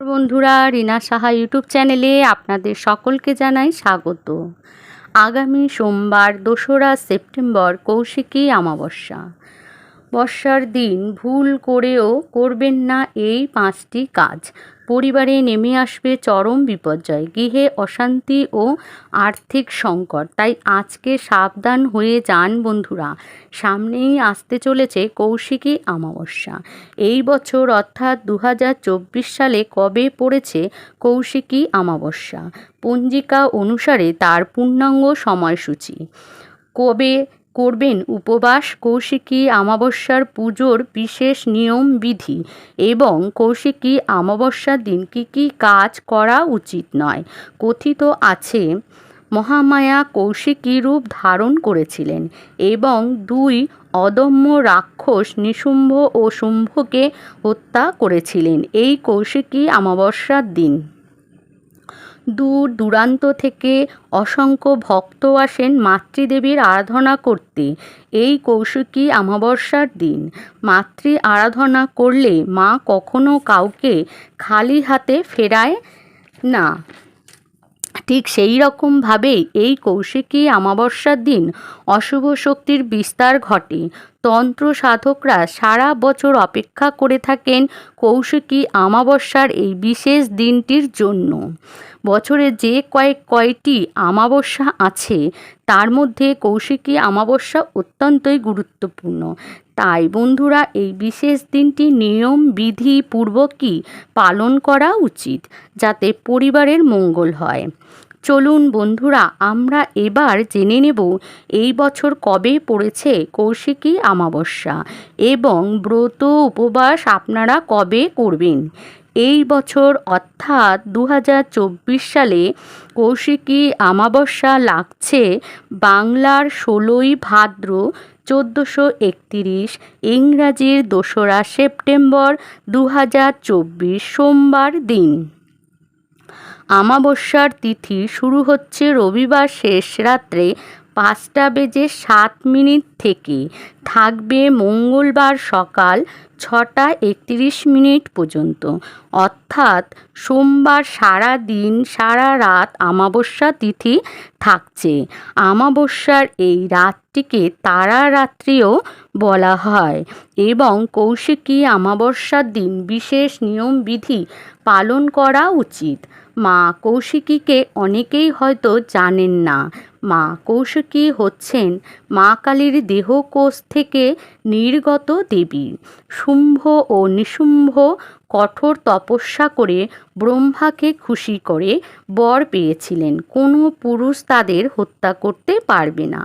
বন্ধুরা, রিনা সাহা ইউটিউব চ্যানেলে আপনাদের সকলকে জানাই স্বাগত। আগামী সোমবার, দোসরা সেপ্টেম্বর, কৌশিকী অমাবস্যা। বর্ষার দিন ভুল করেও করবেন না এই পাঁচটি কাজ। পরিবারে নেমে আসবে চরম বিপর্যয়। গৃহে অশান্তি ও আর্থিক সংকট। তাই আজকে সাবধান হয়ে যান বন্ধুরা। সামনেই আসতে চলেছে কৌশিকী অমাবস্যা। এই বছর অর্থাৎ দু হাজার চব্বিশ সালে কবে পড়েছে কৌশিকী অমাবস্যা? পঞ্জিকা অনুসারে তার পূর্ণাঙ্গ সময়সূচি। কবে করবেন উপবাস, কৌশিকী অমাবস্যার পুজোর বিশেষ নিয়ম, বিধি এবং কৌশিকী অমাবস্যার দিন কী কী কাজ করা উচিত নয়। কথিত আছে, মহামায়া কৌশিকী রূপ ধারণ করেছিলেন এবং দুই অদম্য রাক্ষস নিশুম্ভ ও শুম্ভকে হত্যা করেছিলেন। এই কৌশিকী অমাবস্যার দিন দূর দূরান্ত থেকে অসংখ্য ভক্ত আসেন মাতৃদেবীর আরাধনা করতে। এই কৌশিকী অমাবস্যার দিন। মাতৃ আরাধনা করলে মা কখনো কাউকে খালি হাতে ফেরায় না। ঠিক সেই রকমভাবেই এই কৌশিকী অমাবস্যার দিন অশুভ শক্তির বিস্তার ঘটে। তন্ত্র সাধকরা সারা বছর অপেক্ষা করে থাকেন কৌশিকী অমাবস্যার এই বিশেষ দিনটির জন্য। বছরে যে কয়েক কয়টি অমাবস্যা আছে, তার মধ্যে কৌশিকী অমাবস্যা অত্যন্তই গুরুত্বপূর্ণ। তাই বন্ধুরা, এই বিশেষ দিনটি নিয়ম, বিধি পূর্বকই পালন করা উচিত, যাতে পরিবারের মঙ্গল হয়। চলুন বন্ধুরা, আমরা এবার জেনে নেব এই বছর কবে পড়েছে কৌশিকী অমাবস্যা এবং ব্রত উপবাস আপনারা কবে করবেন। এই বছর অর্থাৎ দু হাজার চব্বিশ সালে কৌশিকী আমাবস্যা লাগছে বাংলার ষোলোই ভাদ্র চোদ্দোশো একতিরিশ ইংরাজির দোসরা সেপ্টেম্বর দু হাজার চব্বিশ সোমবার দিন। আমাবস্যার তিথি শুরু হচ্ছে রবিবার শেষ রাত্রে পাঁচটা বেজে সাত মিনিট থেকে থাকবে মঙ্গলবার সকাল ছটা একত্রিশ মিনিট পর্যন্ত। অর্থাৎ সোমবার সারা দিন সারা রাত আমাবস্যা তিথি থাকছে। আমাবস্যার এই রাতটিকে তারা রাত্রিও বলা হয় এবং কৌশিকী আমাবস্যার দিন বিশেষ নিয়মবিধি পালন করা উচিত। মা কৌশিকীকে অনেকেই হয়তো জানেন না। মা কৌশিকী হচ্ছেন মা কালীর দেহকোষ থেকে নির্গত দেবী। শুম্ভ ও নিশুম্ভ কঠোর তপস্যা করে ব্রহ্মাকে খুশি করে বর পেয়েছিলেন। কোনো পুরুষ তাদের হত্যা করতে পারবে না।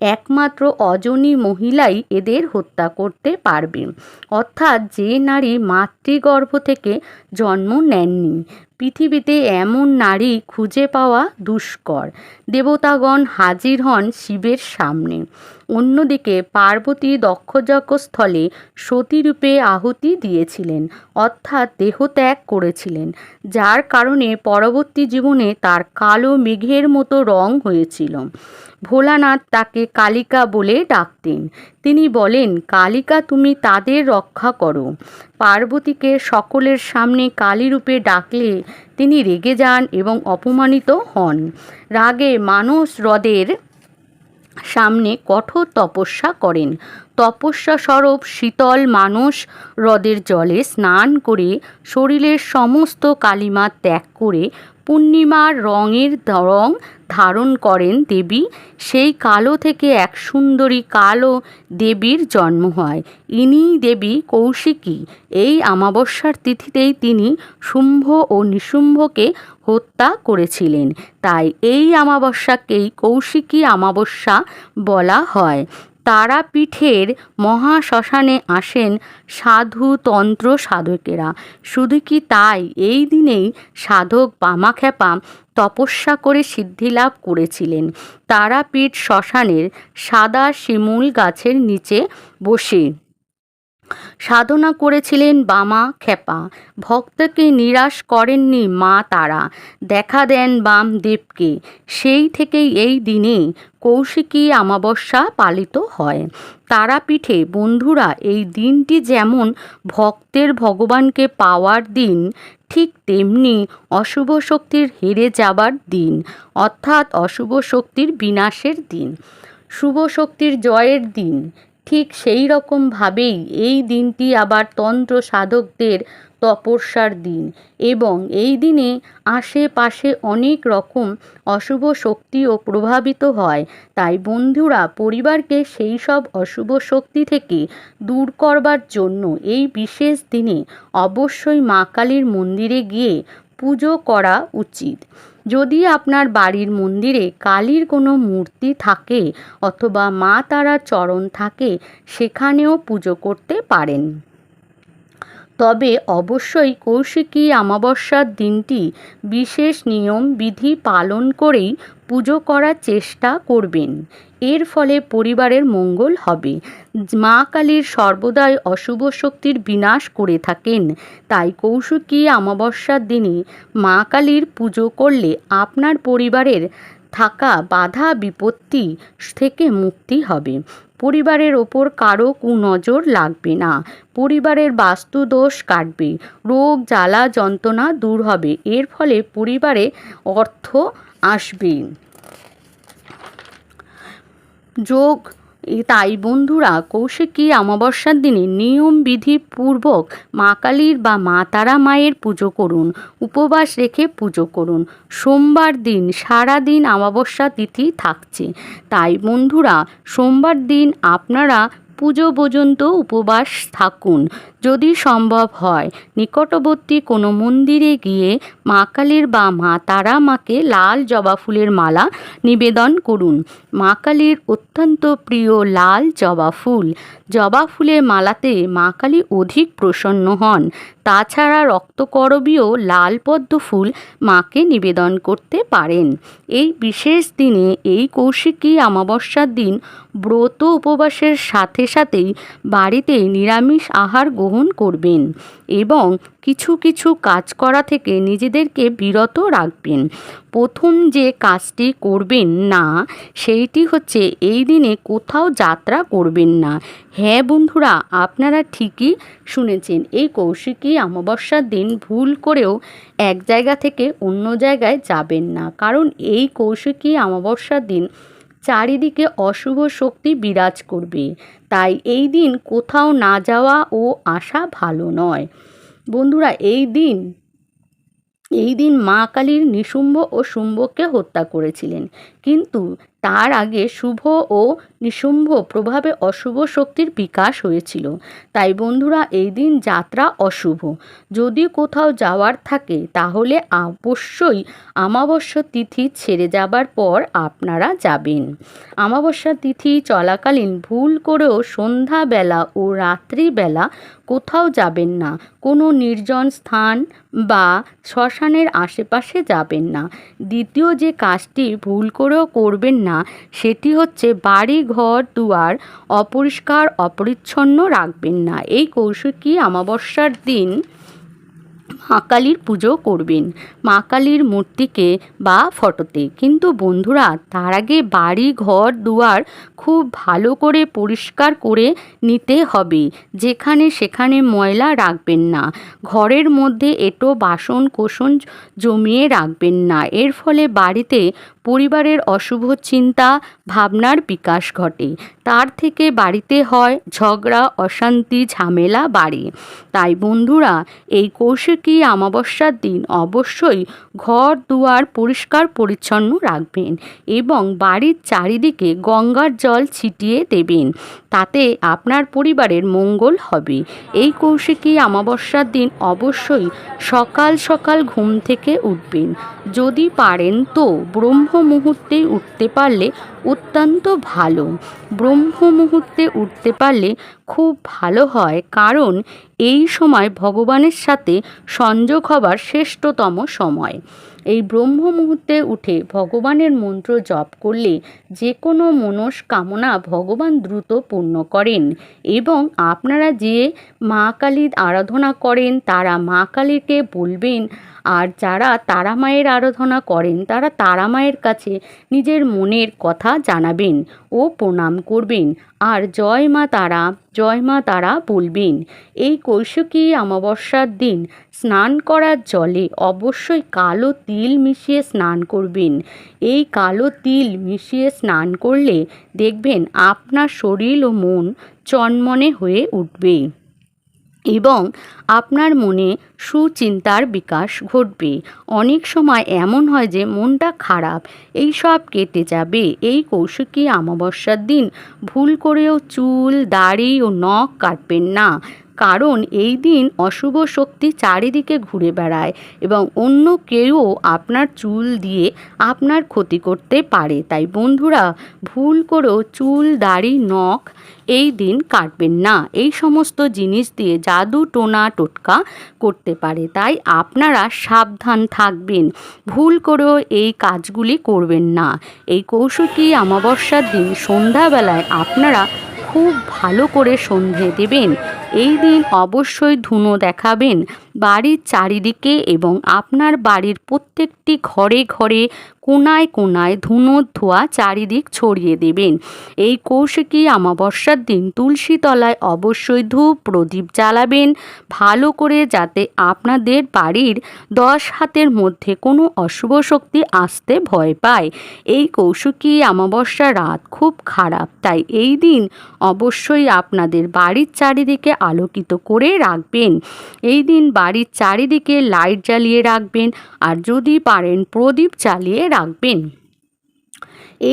একমাত্র অজনী মহিলাই এদের হত্যা করতে পারবে। অর্থাৎ যে নারী মাতৃগর্ভ থেকে জন্ম নেননি, পৃথিবীতে এমন নারী খুঁজে পাওয়া দুষ্কর। দেবতাগণ হাজির হন শিবের সামনে। অন্যদিকে পার্বতী দক্ষযজ্ঞ স্থলে সতীরূপে আহুতি দিয়েছিলেন, অর্থাৎ দেহত্যাগ করেছিলেন, যার কারণে পরবর্তী জীবনে তার কালো মেঘের মতো রং হয়েছিল। ভোলানাথ তাকে কালিকা বলে ডাকতেন। তিনি বলেন, কালিকা, তুমি তাদের রক্ষা করো। পার্বতীকে সকলের সামনে কালীরূপে ডাকলে তিনি রেগে যান এবং অপমানিত হন। রাগে মানস হ্রদের সামনে কঠোর তপস্যা করেন। তপস্যা স্বরূপ শীতল মানুষ হ্রদের জলে স্নান করে শরীরের সমস্ত কালিমা ত্যাগ করে পূর্ণিমার রঙের রং ধারণ করেন দেবী। সেই কালো থেকে এক সুন্দরী কালো দেবীর জন্ম হয়। ইনি দেবী কৌশিকী। এই অমাবস্যার তিথিতেই তিনি শুম্ভ ও নিশুম্ভকে হত্যা করেছিলেন। তাই এই অমাবস্যাকেই কৌশিকী অমাবস্যা বলা হয়। তারাপীঠের মহাশ্মশানে আসেন সাধু তন্ত্র সাধকেরা। শুধু কি তাই? এই দিনেই সাধক বামাখ্যাপা তপস্যা করে সিদ্ধিলাভ করেছিলেন। তারাপীঠ শ্মশানের সাদা শিমুল গাছের নিচে বসে সাধনা করেছিলেন বামা খেপা। ভক্তকে নিরাশ করেননি মা তারা। দেখা দেন বামদেবকে সেই থেকেই এই দিনে কৌশিকী অমাবস্যা পালিত হয়। তারাপীঠে, বন্ধুরা, এই দিনটি যেমন ভক্তের ভগবানকে পাওয়ার দিন, ঠিক তেমনি অশুভ শক্তির হেরে যাবার দিন, অর্থাৎ অশুভ শক্তির বিনাশের দিন, শুভ শক্তির জয়ের দিন ঠিক সেই রকমভাবেই এই দিনটি আবার তন্ত্র সাধকদের তপস্যার দিন এবং এই দিনে আশেপাশে অনেক রকম অশুভ শক্তিও প্রভাবিত হয়। তাই বন্ধুরা, পরিবারকে সেই সব অশুভ শক্তি থেকে দূর করবার জন্য এই বিশেষ দিনে অবশ্যই মা কালীর মন্দিরে গিয়ে পুজো করা উচিত। যদি আপনার বাড়ির মন্দিরে কালীর কোনো মূর্তি থাকে অথবা মা তারার চরণ থাকে, সেখানেও পুজো করতে পারেন। তবে অবশ্যই কৌশিকী অমাবস্যার দিনটি বিশেষ নিয়ম বিধি পালন করেই পুজো করার চেষ্টা করবেন। এর ফলে পরিবারের মঙ্গল হবে। মা কালীর সর্বদাই অশুভ শক্তির বিনাশ করে থাকেন। তাই কৌশিকী অমাবস্যার দিনে মা কালীর পুজো করলে আপনার পরিবারের থাকা বাধা বিপত্তি থেকে মুক্তি হবে। পরিবারের ওপর কারও কুনজর লাগবে না। পরিবারের বাস্তু দোষ কাটবে। রোগ, জ্বালা, যন্ত্রণা দূর হবে। এর ফলে পরিবারে অর্থ আসবে। যোগ। তাই বন্ধুরা, কৌশিকী অমাবস্যার দিনে নিয়ম বিধি পূর্বক মা কালীর বা মা তারা মায়ের পুজো করুন, উপবাস রেখে পুজো করুন। সোমবার দিন সারা দিন অমাবস্যা তিথি থাকছে। তাই বন্ধুরা, সোমবার দিন আপনারা পুজো পর্যন্ত উপবাস থাকুন। যদি সম্ভব হয়, নিকটবর্তী কোনো মন্দিরে গিয়ে মা কালীর বা মা তারা মাকে লাল জবা ফুলের মালা নিবেদন করুন। মা কালীর অত্যন্ত প্রিয় লাল জবা ফুল। জবা ফুলের মালাতে মা কালী অধিক প্রসন্ন হন। তাছাড়া রক্তকরবীয় লাল পদ্ম ফুল মাকে নিবেদন করতে পারেন। এই বিশেষ দিনে এই কৌশিকী অমাবস্যার দিন ব্রত উপবাসের সাথে সাথেই বাড়িতে নিরামিষ আহার গ্রহণ করবেন এবং কিছু কিছু কাজ করা থেকে নিজেদেরকে বিরত রাখবেন। প্রথম যে কাজটি করবেন না, সেইটি হচ্ছে এই দিনে কোথাও যাত্রা করবেন না। হ্যাঁ বন্ধুরা, আপনারা ঠিকই শুনেছেন, এই কৌশিকী অমাবস্যার দিন ভুল করেও এক জায়গা থেকে অন্য জায়গায় যাবেন না। কারণ এই কৌশিকী অমাবস্যার দিন চারিদিকে অশুভ শক্তি বিরাজ করবে। তাই এই দিন কোথাও না যাওয়া ও আসা ভালো নয়। বন্ধুরা এই দিন এই দিন মা কালীর নিশুম্ভ ও শুম্ভকে হত্যা করেছিলেন। কিন্তু তার আগে শুভ ও নিশুম্ভ প্রভাবে অশুভ শক্তির বিকাশ হয়েছিল। তাই বন্ধুরা, এই দিন যাত্রা অশুভ। যদি কোথাও যাওয়ার থাকে, তাহলে অবশ্যই আমাবস্যা তিথি ছেড়ে যাবার পর আপনারা যাবেন। আমাবস্যা তিথি চলাকালীন ভুল করেও সন্ধ্যাবেলা ও রাত্রিবেলা কোথাও যাবেন না। কোনো নির্জন স্থান বা শ্মশানের আশেপাশে যাবেন না। দ্বিতীয় যে কাজটি ভুল করেও করবেন না। সেটি হচ্ছে বাড়ি, ঘর, দুয়ার অপরিষ্কার, অপরিচ্ছন্ন রাখবেন না। এই কৌশিকী অমাবস্যার দিন মা কালীর পুজো করবেন। মা কালীর মূর্তিকে বা ফটোতে। কিন্তু বন্ধুরা, তার আগে বাড়ি, ঘর, দুয়ার খুব ভালো করে পরিষ্কার করে নিতে হবে। যেখানে সেখানে ময়লা রাখবেন না। ঘরের মধ্যে এটো, বাসন কোসন জমিয়ে রাখবেন না। এর ফলে বাড়িতে পরিবারের অশুভ চিন্তা, ভাবনার বিকাশ ঘটে। তার থেকে বাড়িতে হয় ঝগড়া, অশান্তি, ঝামেলা, বাড়ে। তাই বন্ধুরা, এই কৌশিকী অমাবস্যার দিন অবশ্যই ঘর দুয়ার পরিষ্কার পরিচ্ছন্ন রাখবেন এবং বাড়ির চারিদিকে গঙ্গার জল ছিটিয়ে দেবেন। তাতে আপনার পরিবারের মঙ্গল হবে। এই কৌশিকী অমাবস্যার দিন অবশ্যই সকাল সকাল ঘুম থেকে উঠবেন। যদি পারেন তো ব্রহ্ম মুহূর্তে উঠতে পারলে অত্যন্ত ভালো। ব্রহ্ম মুহূর্তে উঠতে পারলে খুব ভালো হয়, কারণ এই সময় ভগবানের সাথে সংযোগ হবার শ্রেষ্ঠতম সময়। এই ব্রহ্ম মুহূর্তে উঠে ভগবানের মন্ত্র জপ করলে যে কোনো মনস্কামনা ভগবান দ্রুত পূর্ণ করেন এবং আপনারা যে মা কালীর আরাধনা করেন, তারা মা কালীকে বলবেন আর যারা তারা মায়ের আরাধনা করেন, তারা তারা মায়ের কাছে নিজের মনের কথা জানাবেন ও প্রণাম করবেন। আর জয় মা তারা, জয় মা তারা বলবেন, এই কৌশিকী অমাবস্যার দিন স্নান করার জলে অবশ্যই কালো তিল মিশিয়ে স্নান করবেন। এই কালো তিল মিশিয়ে স্নান করলে দেখবেন আপনার শরীর ও মন চনমনে হয়ে উঠবে। এবং আপনার মনে সুচিন্তার বিকাশ ঘটবে। অনেক সময় এমন হয় যে মনটা খারাপ, এই সব কেটে যাবে। এই কৌশিকী অমাবস্যার দিন। ভুল করেও চুল, দাড়ি ও নখ কাটবেন না। কারণ এই দিন অশুভ শক্তি চারিদিকে ঘুরে বেড়ায় এবং অন্য কেউ আপনার চুল দিয়ে আপনার ক্ষতি করতে পারে। তাই বন্ধুরা, ভুল করেও চুল, দাড়ি, নখ এই দিন কাটবেন না। এই সমস্ত জিনিস দিয়ে জাদু টোনা টোটকা করতে পারে। তাই আপনারা সাবধান থাকবেন। ভুল করেও এই কাজগুলি করবেন না। এই কৌশিকী অমাবস্যার দিন সন্ধ্যাবেলায় আপনারা খুব ভালো করে সন্ধে দেবেন। এই দিন অবশ্যই ধুনো দেখাবেন। বাড়ির চারিদিকে এবং আপনার বাড়ির প্রত্যেকটি ঘরে ঘরে কোনায় কোনায় ধুনোর ধোয়া চারিদিক ছড়িয়ে দেবেন। এই কৌশিকী অমাবস্যার দিন তুলসী তলায় অবশ্যই ধূপ প্রদীপ জ্বালাবেন। ভালো করে যাতে আপনাদের বাড়ির দশ হাতের মধ্যে কোনো অশুভ শক্তি আসতে ভয় পায়। এই কৌশিকী অমাবস্যা রাত খুব খারাপ, তাই এই দিন অবশ্যই আপনাদের বাড়ির চারিদিকে আলোকিত করে রাখবেন। এই দিন বাড়ির চারিদিকে লাইট জ্বালিয়ে রাখবেন আর যদি পারেন প্রদীপ চালিয়ে রাখবেন।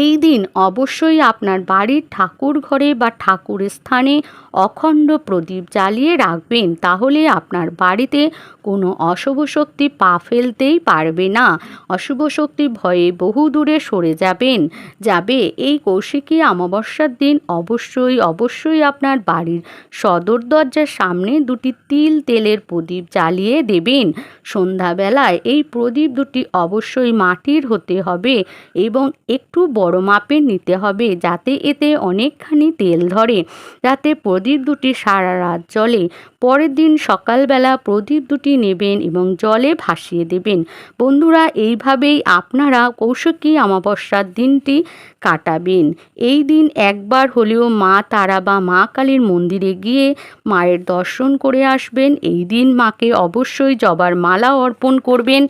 এই দিন অবশ্যই আপনার বাড়ির ঠাকুর ঘরে বা ঠাকুর স্থানে অখণ্ড প্রদীপ জ্বালিয়ে রাখবেন, তাহলে আপনার বাড়িতে কোনো অশুভ শক্তি পা ফেলতেই পারবে না। অশুভ শক্তি ভয়ে বহু দূরে সরে যাবেন। যাবে, এই কৌশিকী অমাবস্যার দিন অবশ্যই অবশ্যই আপনার বাড়ির সদর দরজার সামনে দুটি তিল তেলের প্রদীপ জ্বালিয়ে দেবেন। সন্ধ্যাবেলায় এই প্রদীপ দুটি অবশ্যই মাটির হতে হবে এবং একটু বড় মাপের নিতে হবে, যাতে এতে অনেকখানি তেল ধরে, যাতে প্রদীপ দুটি সারা রাত জ্বলে। পরের দিন সকালবেলা প্রদীপ দুটি নেবেন এবং জলে ভাসিয়ে দেবেন। বন্ধুরা, এইভাবেই আপনারা কৌশিকী অমাবস্যার দিনটি কাটাবেন। এই দিন একবার হলেও মা তারা বা মা কালীর মন্দিরে গিয়ে মায়ের দর্শন করে আসবেন। এই দিন মাকে অবশ্যই জবার মালা অর্পণ করবেন।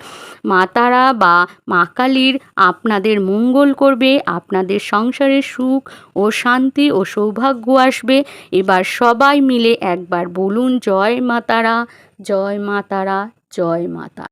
মা তারা বা মা কালীর আপনাদের মঙ্গল করবে, আপনাদের সংসারে সুখ ও শান্তি ও সৌভাগ্য আসবে। এবার সবাই মিলে একবার বলুন জয় মাতারা জয় মাতারা জয় মা তারা।